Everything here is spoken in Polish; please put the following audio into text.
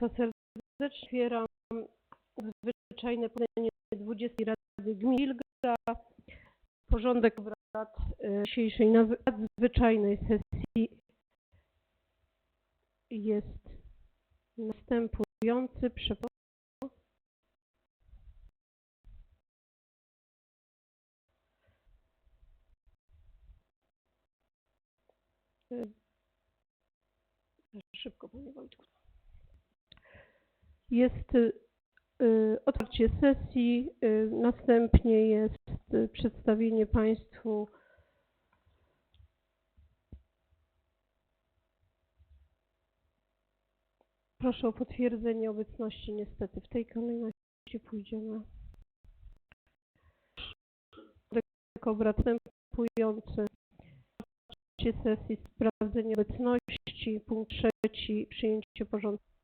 Państwa serdecznie. Otwieram zwyczajne posiedzenie 20 Rady Gminy Wilga. Porządek obrad e, dzisiejszej nadzwyczajnej sesji jest następujący. E, Szybko, panie Wojtku. Jest y, otwarcie sesji, y, następnie jest y, przedstawienie Państwu Proszę o potwierdzenie obecności. Niestety w tej kolejności pójdziemy. Porządek obrad następujący. Sesji, sprawdzenie obecności. Punkt trzeci, przyjęcie porządku